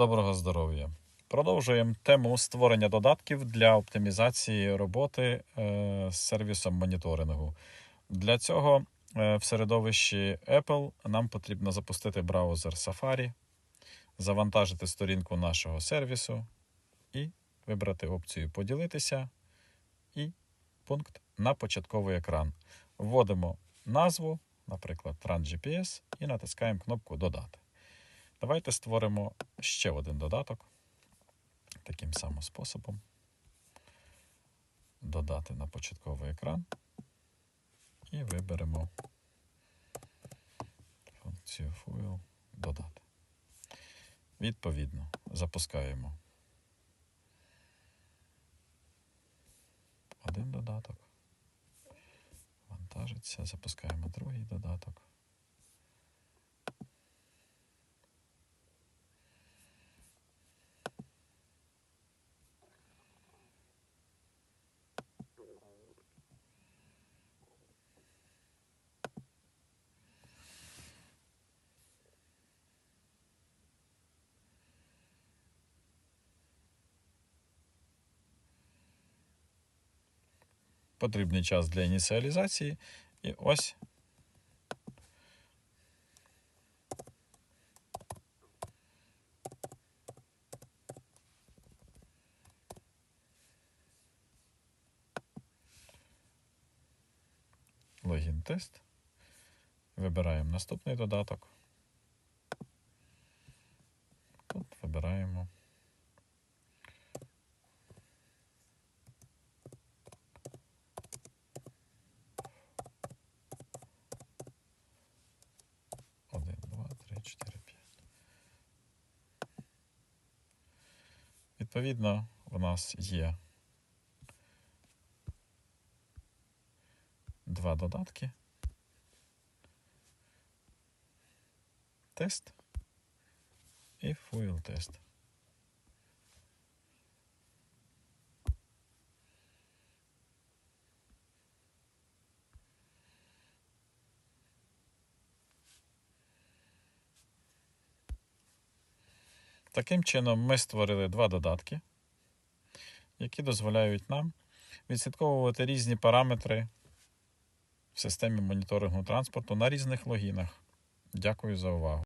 Доброго здоров'я! Продовжуємо тему створення додатків для оптимізації роботи е, з сервісом моніторингу. Для цього е, в середовищі Apple нам потрібно запустити браузер Safari, завантажити сторінку нашого сервісу і вибрати опцію Поділитися і пункт на початковий екран. Вводимо назву, наприклад, TransGPS, і натискаємо кнопку Додати. Давайте створимо ще один додаток таким самим способом. Додати на початковий екран і виберемо функцію Fuel Додати. Відповідно, запускаємо один додаток. Вантажиться, запускаємо другий додаток. Потрібний час для ініціалізації. І ось логін тест. Вибираємо наступний додаток. Тут вибираємо. Один, два, три, чотири, п'ять. Відповідно, у нас є два додатки. Тест і фуйл тест. Таким чином, ми створили два додатки, які дозволяють нам відслідковувати різні параметри в системі моніторингу транспорту на різних логінах. Дякую за увагу.